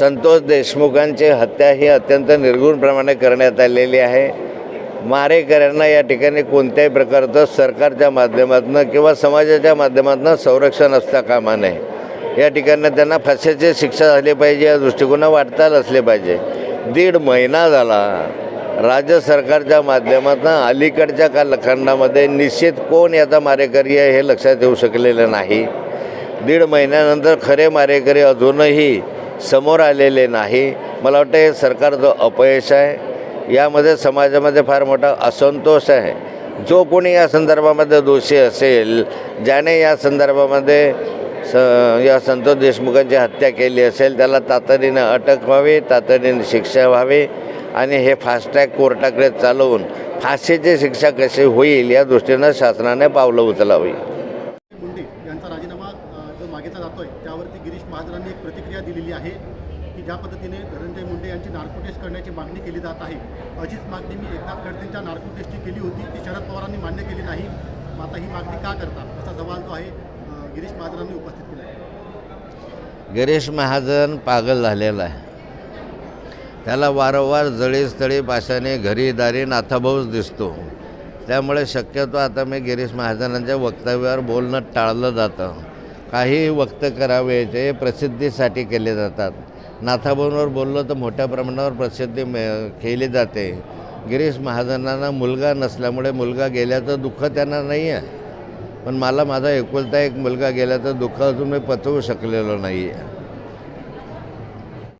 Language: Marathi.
संतोष देशमुखांची हत्या ही अत्यंत निर्गुणप्रमाणे करण्यात आलेली आहे. मारेकऱ्यांना या ठिकाणी कोणत्याही प्रकारचं सरकारच्या माध्यमातून किंवा समाजाच्या माध्यमातून संरक्षण असता कामा नये. या ठिकाणी त्यांना फाशीची शिक्षा झाली पाहिजे या दृष्टिकोनं वाटचाल असले पाहिजे. दीड महिना झाला राज्य सरकारच्या माध्यमातून अलीकडच्या कालखंडामध्ये निश्चित कोण याचा मारेकरी आहे हे लक्षात येऊ शकलेलं नाही. दीड महिन्यानंतर खरे मारेकरी अजूनही समोर आलेले नाही. मला वाटतं हे सरकारचं अपयश आहे. यामध्ये समाजामध्ये फार मोठा असंतोष आहे. जो कोणी या संदर्भामध्ये दोषी असेल ज्याने या संदर्भामध्ये स या संतोष देशमुखांची हत्या केली असेल त्याला तातडीनं अटक व्हावी तातडीने शिक्षा व्हावी आणि हे फास्टॅग कोर्टाकडे चालवून फाशीची शिक्षा कशी होईल या दृष्टीनं शासनाने पावलं उचलावी. मुंडे जातो आहे मागितला जातोय. त्यावरती गिरीश महाजनांनी एक प्रतिक्रिया दिलेली आहे की ज्या पद्धतीने धनंजय मुंडे यांची नार्को टेस्ट करण्याची मागणी केली जात आहे. अशीच मागणी मी एकनाथ खडसेंच्या नार्को टेस्टची केली होती. ती शरद पवारांनी मान्य केली नाही. मग आता ही मागणी का करता? असा सवाल जो आहे गिरीश महाजनांनी उपस्थित केला आहे. गिरीश महाजन पागल झालेला आहे. त्याला वारंवार जळीस्थळी पाशाने घरी दारी नाथाभाऊच दिसतो. त्यामुळे शक्यतो आता मी गिरीश महाजनांच्या वक्तव्यावर बोलणं टाळलं जातं. काही वक्त करावे ते प्रसिद्धीसाठी केले जातात. नाथाभाऊंवर बोललो तर मोठ्या प्रमाणावर प्रसिद्धी केली जाते. गिरीश महाजनांना मुलगा नसल्यामुळे मुलगा गेल्याचं दुःख त्यांना नाही आहे पण मला माझा एकुलता एक मुलगा गेल्याचं दुःख अजून मी पचवू शकलेलो नाही आहे